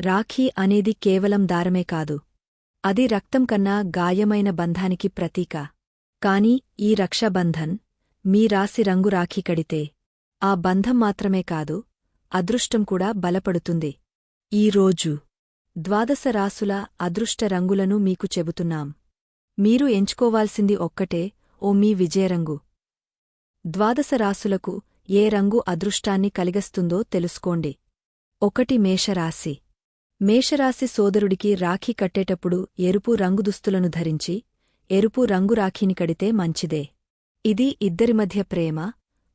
రాఖీ అనేది కేవలం దారమే కాదు. అది రక్తం కన్నా గాయమైన బంధానికి ప్రతీక. కాని ఈ రక్షాబంధన్ మీ రాశి రంగు రాఖీ కడితే ఆ బంధం మాత్రమే కాదు అదృష్టం కూడా బలపడుతుంది. ఈరోజు ద్వాదశ రాసుల అదృష్ట రంగులను మీకు చెబుతున్నాం. మీరు ఎంచుకోవాల్సింది ఒక్కటే ఓ మీ విజయరంగు. ద్వాదశ రాసులకు ఏ రంగు అదృష్టాన్ని కలిగస్తుందో తెలుసుకోండి. ఒకటి మేషరాశి. మేషరాశి సోదరుడికి రాఖీ కట్టేటప్పుడు ఎరుపు రంగు దుస్తులను ధరించి ఎరుపు రంగు రాఖీని కడితే మంచిదే. ఇది ఇద్దరి మధ్య ప్రేమ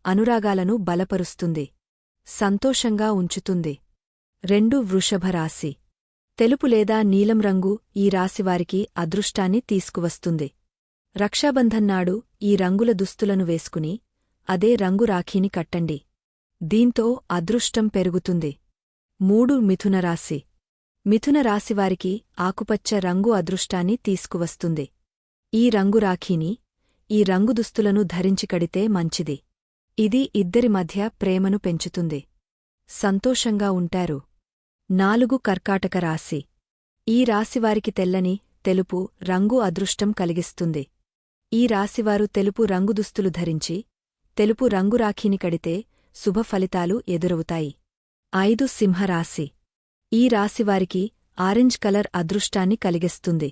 అనురాగాలను బలపరుస్తుంది సంతోషంగా ఉంచుతుంది. రెండు వృషభరాశి తెలుపు లేదా నీలం రంగు ఈ రాశివారికి అదృష్టాన్ని తీసుకువస్తుంది. రక్షాబంధన్ నాడు ఈ రంగుల దుస్తులను వేసుకుని అదే రంగు రాఖీని కట్టండి. దీంతో అదృష్టం పెరుగుతుంది. మూడు మిథునరాశి మిథున రాశివారికి ఆకుపచ్చ రంగు అదృష్టాన్ని తీసుకువస్తుంది. ఈ రంగు రాఖీని ఈ రంగు దుస్తులను ధరించి కడితే మంచిది. ఇది ఇద్దరి మధ్య ప్రేమను పెంచుతుంది. సంతోషంగా ఉంటారు. నాలుగు కర్కాటక రాశి. ఈ రాశివారికి తెల్లని తెలుపు రంగు అదృష్టం కలిగిస్తుంది. ఈ రాశివారు తెలుపు రంగు దుస్తులు ధరించి తెలుపు రంగు రాఖీని కడితే శుభ ఫలితాలు ఎదురవుతాయి. ఐదు సింహరాశి. ఈ రాశివారికి ఆరెంజ్ కలర్ అదృష్టాన్ని కలిగిస్తుంది.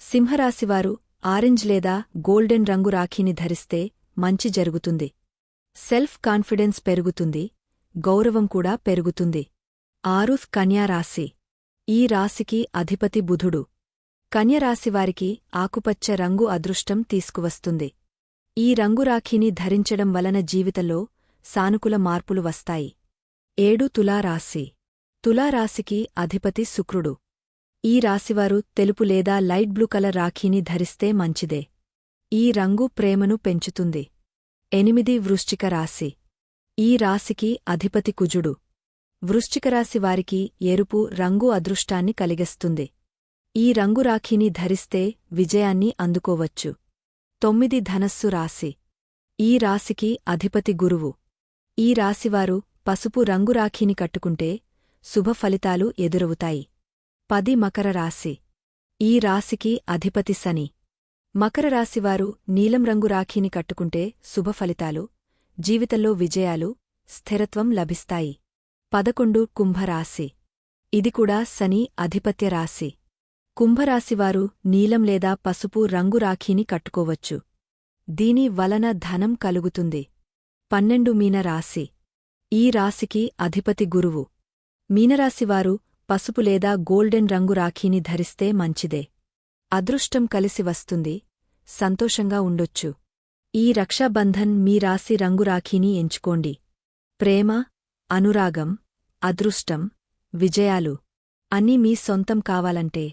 సింహరాశివారు ఆరెంజ్ లేదా గోల్డెన్ రంగు రాఖీని ధరిస్తే మంచి జరుగుతుంది. సెల్ఫ్ కాన్ఫిడెన్స్ పెరుగుతుంది. గౌరవం కూడా పెరుగుతుంది. ఆరుఫ్ కన్యారాశి ఈ రాశికి అధిపతి బుధుడు. కన్యరాశివారికి ఆకుపచ్చ రంగు అదృష్టం తీసుకువస్తుంది. ఈ రంగు రాఖీని ధరించడం వలన జీవితంలో సానుకూల మార్పులు వస్తాయి. ఏడు తులారాశి. తులారాశికి అధిపతి శుక్రుడు. ఈ రాశివారు తెలుపు లేదా లైట్ బ్లూ కలర్ రాఖీని ధరిస్తే మంచిదే. ఈ రంగు ప్రేమను పెంచుతుంది. ఎనిమిది వృశ్చిక రాశి. ఈ రాశికి అధిపతి కుజుడు. వృశ్చికరాశి వారికి ఎరుపు రంగు అదృష్టాన్ని కలిగిస్తుంది. ఈ రంగు రాఖీని ధరిస్తే విజయాన్ని అందుకోవచ్చు. తొమ్మిది ధనస్సు రాశి. ఈ రాశికి అధిపతి గురువు. ఈ రాశివారు పసుపు రంగు రాఖీని కట్టుకుంటే శుభ ఫలితాలు ఎదురవుతాయి. పది మకర రాశి. ఈ రాశికి అధిపతి శని. మకర రాశివారు నీలం రంగు రాఖీని కట్టుకుంటే శుభ ఫలితాలు జీవితంలో విజయాలు స్థిరత్వం లభిస్తాయి. పదకొండు కుంభరాశి ఇది కూడా శని అధిపత్య రాశి. కుంభరాశివారు నీలం లేదా పసుపు రంగు రాఖీని కట్టుకోవచ్చు. దీని వలన ధనం కలుగుతుంది. పన్నెండు మీన రాశి. ఈ రాశికి అధిపతి గురువు. మీనరాశివారు పసుపు లేదా గోల్డెన్ రంగు రాఖీని ధరిస్తే మంచిదే. అదృష్టం కలిసి వస్తుంది. సంతోషంగా ఉండొచ్చు. ఈ రక్షాబంధన్ మీ రాశి రంగు రాఖీని ఎంచుకోండి. ప్రేమ అనురాగం అదృష్టం విజయాలు అన్నీ మీ సొంతం కావాలంటే